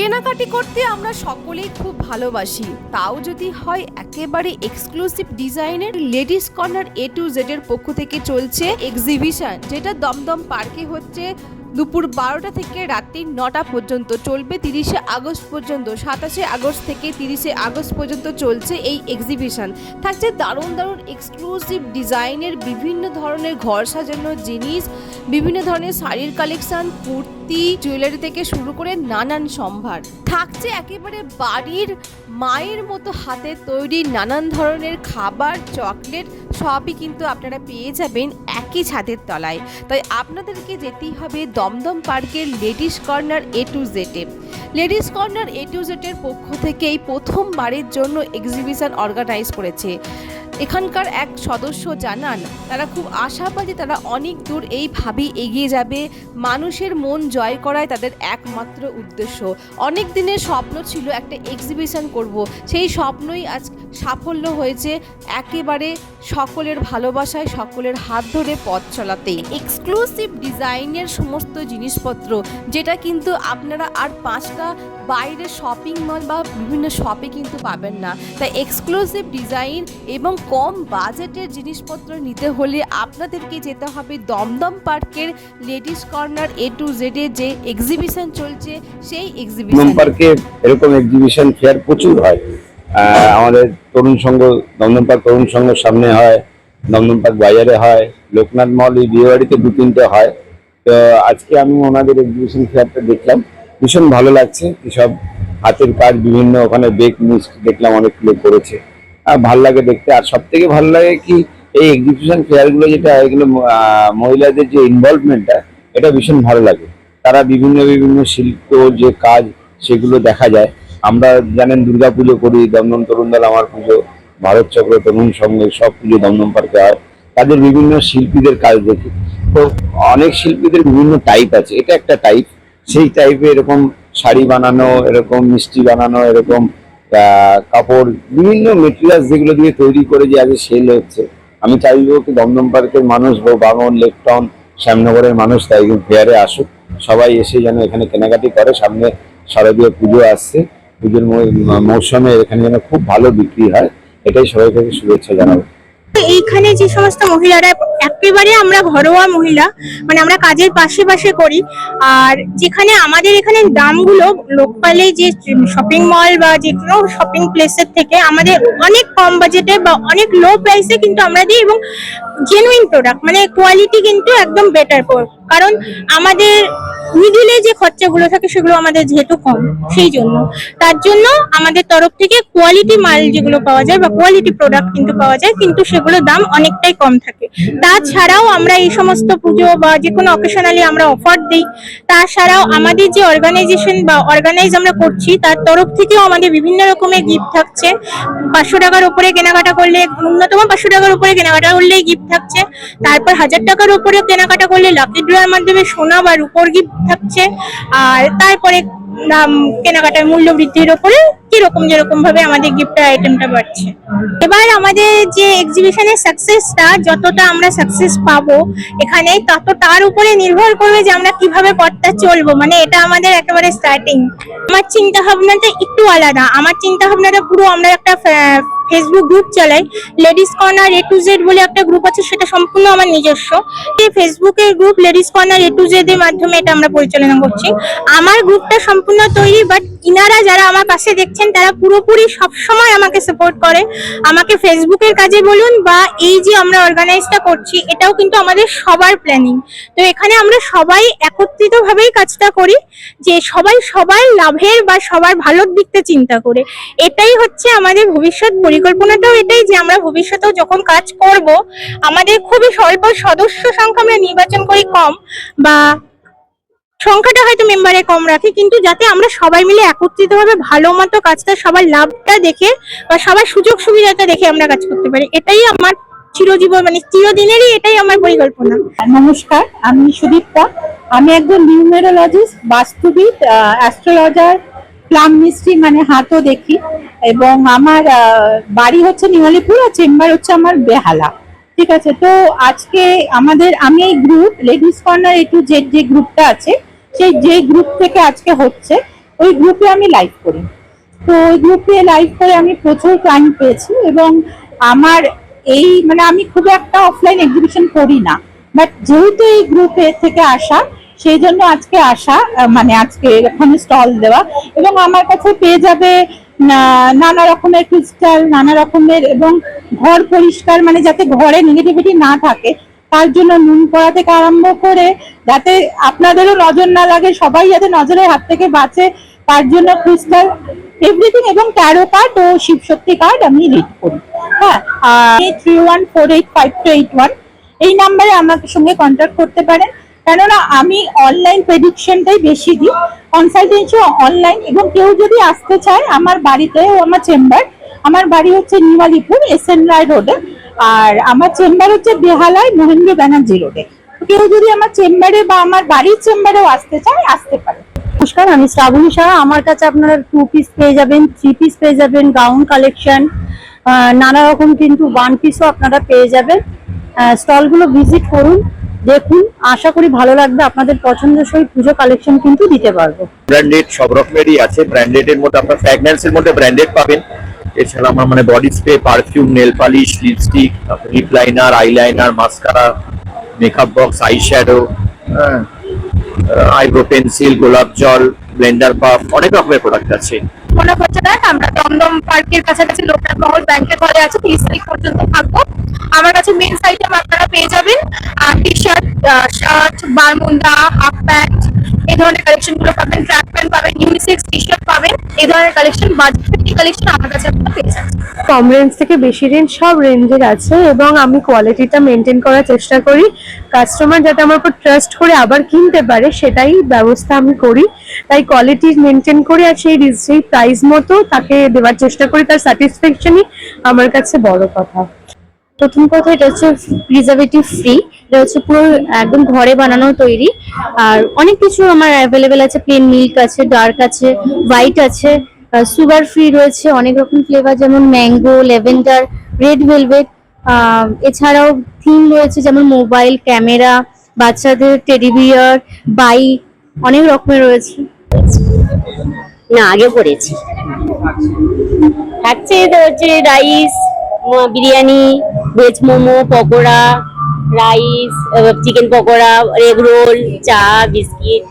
কেনাকাটি করতে আমরা সকলেই খুব ভালোবাসি। তাও যদি হয় একেবারে এক্সক্লুসিভ ডিজাইনের ladies corner A to Z এর পক্ষ থেকে চলছে এক্সিবিশন যেটা দমদম পার্কে হচ্ছে দুপুর বারোটা থেকে রাত্রি নটা পর্যন্ত চলবে, তিরিশে আগস্ট পর্যন্ত, সাতাশে আগস্ট থেকে তিরিশে আগস্ট পর্যন্ত চলছে এই এক্সিবিশন থাকছে দারুণ দারুণ এক্সক্লুসিভ ডিজাইনের বিভিন্ন ধরনের ঘর সাজানোর জিনিস, বিভিন্ন ধরনের শাড়ির কালেকশান কুর্তি জুয়েলারি থেকে শুরু করে নানান সম্ভার। থাকছে একেবারে বাড়ির মায়ের মতো হাতে তৈরি নানান ধরনের খাবার চকলেট সবই কিন্তু আপনারা পেয়ে যাবেন একই ছাদের তলায়। তাই আপনাদেরকে যেতেই হবে দমদম পার্কের লেডিস কর্নার এ টু জেটে লেডিস কর্নার এ টু জেটের পক্ষ থেকে এই প্রথমবারের জন্য এক্সিবিশন অর্গানাইজ করেছে। এখানকার এক সদস্য জানান, তারা খুব আশাবাদী তারা অনেক দূর এইভাবেই এগিয়ে যাবে। মানুষের মন জয় করায় তাদের একমাত্র উদ্দেশ্য। অনেক দিনের স্বপ্ন ছিল একটা এক্সিবিশন করব। সেই স্বপ্নই আজ সাফল্য হয়েছে একেবারে সকলের ভালোবাসায় সকলের হাত ধরে পথ চলাতে। এক্সক্লুসিভ ডিজাইনের সমস্ত জিনিসপত্র যেটা কিন্তু আপনারা আর পাঁচটা বাইরে শপিং মল বা বিভিন্ন শপে কিন্তু পাবেন না। তাই এক্সক্লুসিভ ডিজাইন এবং কম বাজেটের জিনিসপত্র নিতে হলে আপনাদেরকে যেতে হবে দমদম পার্কের লেডিস কর্নার এ টু জেডে যে এক্সিবিশন চলছে সেই এক্সিবিশন পার্কে এরকম এক্সিবিশন ফেয়ার প্রচুর হয়। আমাদের তরুণ সংঘ, দমদম পার্ক তরুণ সংঘের সামনে হয়, দমদম পার্ক বাজারে হয়, লোকনাথ মহল এই বিয়েবাড়িতে দু তিনটে হয়। তো আজকে আমি ওনাদের এক্সিবিশন ফেয়ারটা দেখলাম। ভীষণ ভালো লাগছে। সব হাতের কাজ বিভিন্ন, ওখানে বেক মিস্ট দেখলাম, অনেক অনেকগুলো করেছে। আর ভালো লাগে দেখতে। আর সব থেকে ভালো লাগে কি, এই এক্সিবিশন ফেয়ারগুলো যেটা এগুলো মহিলাদের যে ইনভলভমেন্টটা এটা ভীষণ ভালো লাগে। তারা বিভিন্ন বিভিন্ন শিল্প যে কাজ, সেগুলো দেখা যায়। আমরা জানেন দুর্গা পুজো করি, দমদম তরুণ দল আমার পুজো, ভারত চক্র, তরুণ সঙ্গে সব পুজো দমদম পার্কে হয়। তাদের বিভিন্ন শিল্পীদের কাজ দেখি। তো অনেক শিল্পীদের বিভিন্ন টাইপ আছে। এটা একটা টাইপ সেই টাইপে এরকম শাড়ি বানানো, এরকম মিষ্টি বানানো, এরকম কাপড়, বিভিন্ন মেটেরিয়ালস যেগুলো দিয়ে তৈরি করে যে আগে সেল হচ্ছে। আমি চাইব কি দমদম পার্কের মানুষ হোক বাঙন লেকটাউন শ্যামনগরের মানুষ তাই ফেয়ারে আসুক। সবাই এসে যেন এখানে কেনাকাটি করে, সামনে শারদীয় পুজো আসছে। পুজোর মৌসুমে এখানে যেন খুব ভালো বিক্রি হয়, এটাই সবাই থেকে শুভেচ্ছা জানাব। এইখানে যে সমস্ত মহিলারা, একেবারে আমরা ঘরোয়া মহিলা মানে আমরা কাজের পাশে পাশে করি, আর যেখানে আমাদের এখানে দামগুলো লোকালে যে শপিং মল বা যে কোনো শপিং প্লেসের থেকে আমাদের অনেক কম বাজেটে বা অনেক লো প্রাইসে কিন্তু আমরা দিই এবং জেনুইন প্রোডাক্ট মানে কোয়ালিটি কিন্তু একদম বেটার কারণ আমাদের মিডিলে যে খরচাগুলো থাকে সেগুলো আমাদের যেহেতু কম, সেই জন্য। তার জন্য আমাদের তরফ থেকে কোয়ালিটি মাল যেগুলো পাওয়া যায় বা কোয়ালিটি প্রোডাক্ট কিন্তু পাওয়া যায়, কিন্তু সেগুলোর দাম অনেকটাই কম থাকে। তাছাড়াও আমরা এই সমস্ত পুজো বা যে কোনো অকেশনালি আমরা অফার দিই, তাছাড়াও আমাদের যে অর্গানাইজেশন বা অর্গানাইজ আমরা করছি, তার তরফ থেকেও আমাদের বিভিন্ন রকমের গিফট থাকছে। পাঁচশো টাকার উপরে কেনাকাটা করলে ন্যূনতম পাঁচশো টাকার উপরে কেনাকাটা করলেই গিফট থাকছে। তারপর হাজার টাকার উপরে কেনাকাটা করলে লাকি ড্রয়ের মাধ্যমে সোনা বা রূপোর গিফট থাকছে। আর তারপরে কেনাকাটার মূল্য বৃদ্ধির ওপরে কীরকম যেরকম ভাবে আমাদের গিফটের আইটেমটা বাড়ছে। এবার আমাদের যে এক্সিবিশনের সাকসেসটা যতটা আমরা সাকসেস পাবো এখানে, তত তার উপরে নির্ভর করবে যে আমরা কীভাবে পথটা চলবো। মানে এটা আমাদের একেবারে স্টার্টিং আমার চিন্তা ভাবনাটা একটু আলাদা। আমার চিন্তা ভাবনাটা পুরো আমরা একটা ফেসবুক গ্রুপ চালাই। Ladies corner A to Z বলে একটা গ্রুপ আছে, সেটা সম্পূর্ণ আমার নিজস্ব। এই ফেসবুকের group ladies corner A to Z এর মাধ্যমে এটা আমরা পরিচালনা করছি। আমার গ্রুপটা সম্পূর্ণ তৈরি বাট ইনারা যারা আমার পাশে দেখছেন, তারা পুরোপুরি সবসময় আমাকে সাপোর্ট করে। আমাকে ফেসবুকের কাজে বলুন বা এই যে আমরা অর্গানাইজটা করছি, এটাও কিন্তু আমাদের সবার প্ল্যানিং তো এখানে আমরা সবাই একত্রিত ভাবেই কাজটা করি, যে সবাই সবার লাভের বা সবার ভালোর দিকটা চিন্তা করে। এটাই হচ্ছে আমাদের ভবিষ্যৎ পরিকল্পনাটাও এটাই যে আমরা ভবিষ্যতেও যখন কাজ করব, আমাদের খুবই স্বল্প সদস্য সংখ্যা আমরা নির্বাচন করি কম বা সংখ্যাটা হয়তো মেম্বারে কম রাখি, কিন্তু যাতে আমরা সবাই মিলে একত্রিত ভাবে ভালো মতো কাজটা, সবার লাভটা দেখে বা সবার সুযোগ সুবিধাটা দেখে আমরা কাজ করতে পারি। এটাই আমার চিরজীবন মানে চিরদিনেরই এটাই আমার পরিকল্পনা। নমস্কার, আমি সুদীপ্তা। আমি একজন নিউমেরোলজিস্ট, বাস্তুবিদ অ্যাস্ট্রোলজার প্লাম মিস্ত্রি মানে হাতও দেখি। এবং আমার বাড়ি হচ্ছে নিমালিপুর আর চেম্বার হচ্ছে আমার বেহালা। ঠিক আছে? তো আজকে আমাদের, আমি এই group ladies corner A to Z যে গ্রুপটা আছে, সেই যে গ্রুপ থেকে আজকে হচ্ছে, ওই গ্রুপে আমি লাইভ করি। তো ওই গ্রুপে লাইভ করে আমি প্রচুর ক্লায়েন্ট পেয়েছি এবং আমার এই মানে আমি খুব একটা অফলাইন এক্সিবিশন করি না। বাট যেহেতু এই গ্রুপে থেকে আসা সেই জন্য আজকে আসা মানে আজকে এখানে স্টল দেওয়া। এবং আমার কাছে পেয়ে যাবে নানা রকমের ক্রিস্টাল নানা রকমের এবং ঘর পরিষ্কার মানে যাতে ঘরে নেগেটিভিটি না থাকে, তার জন্য নুন পড়া থেকে আরম্ভ করে, যাতে আপনাদেরও নজর না লাগে, সবাই যাতে নজরের হাত থেকে বাঁচে, তার জন্য ক্রিস্টাল এভরিথিং এবং ট্যারো কার্ড ও শিবশক্তি কার্ড আমি রিড করি। হ্যাঁ three one four eight five two eight one এই নাম্বারে আমার সঙ্গে কন্ট্যাক্ট করতে পারেন। কেননা আমি অনলাইন প্রেডিকশনটাই বেশি দিই। কনসালটেন্সি অনলাইন এবং কেউ যদি আসতে চায় আমার বাড়িতে আমার চেম্বার আমার বাড়ি হচ্ছে new Alipore S N Roy রোডে আর আমার চেম্বার হচ্ছে বেহালায় মহেন্দ্র ব্যানার্জি রোডে কেউ যদি আমার চেম্বারে বা আমার বাড়ির চেম্বারেও আসতে চায়, আসতে পারে। নমস্কার, আমি শ্রাবণী সাহা। আমার কাছে আপনারা টু পিস পেয়ে যাবেন থ্রি পিস পেয়ে যাবেন গাউন কালেকশন নানা রকম কিন্তু ওয়ান পিসও আপনারা পেয়ে যাবেন। স্টলগুলো ভিজিট করুন। দেখুন আশা করি ভালো লাগবে। আপনাদের পছন্দসই পুজো কালেকশন কিন্তু দিতে পারব। ব্র্যান্ডেড সব রকমেরই আছে। ব্র্যান্ডেড এর মধ্যে আপনার ফ্র্যাগন্যান্স এর মধ্যে ব্র্যান্ডেড পাবেন। এছাড়া আমার মানে body spray perfume nail polish lipstick lip liner eyeliner mascara makeup box eye shadow eyebrow pencil গোলাপ জল ব্লেন্ডার পাফ অনেক রকমের প্রোডাক্ট আছে। মনে করছে দেখ আমরা দমদম পার্কের কাছাকাছি লোকনাথ মহল ব্যাংকের ঘরে আছে, তিরিশ তারিখ পর্যন্ত থাকব। আমার কাছে মেন আইটেম আপনারা পেয়ে যাবেন T shirt shirt bermuda half pant এই ধরনের কালেকশনগুলো পাবেন ট্র্যাক প্যান্ট পাবেন ইউনিসেক্স টি শার্ট এই ধরনের কালেকশন বাজেট কালেকশন আমার কাছে আপনারা পেয়ে যাচ্ছেন কম রেঞ্জ থেকে বেশি রেঞ্জ সব রেঞ্জের আছে এবং আমি কোয়ালিটিটা মেনটেন করার চেষ্টা করি। কাস্টমার যাতে আমার উপর ট্রাস্ট করে আবার কিনতে পারে, সেটাই ব্যবস্থা আমি করি। তাই কোয়ালিটি মেনটেন করে আর সেই সেই প্রাইস মতো তাকে দেওয়ার চেষ্টা করি। তার স্যাটিসফ্যাকশনই আমার কাছে বড় কথা। প্রথম কথা এটা হচ্ছে প্রিজার্ভেটিভ ফ্রি এটা হচ্ছে পুরো একদম ঘরে বানানো তৈরি। আর অনেক কিছু আমার অ্যাভেলেবেল আছে প্লেন মিল্ক আছে ডার্ক আছে হোয়াইট আছে সুগার ফ্রি রয়েছে, অনেক রকম ফ্লেভার যেমন ম্যাঙ্গো লেভেন্ডার রেড ভেলভেট এছাড়াও থিম রয়েছে যেমন মোবাইল ক্যামেরা বাচ্চাদের টেডি বিয়ার বাইক অনেক রকমের রয়েছে। না, আগে পড়েছি থাকছে তো হচ্ছে rice biryani veg momo pakora rice chicken pakora egg roll চা বিস্কিট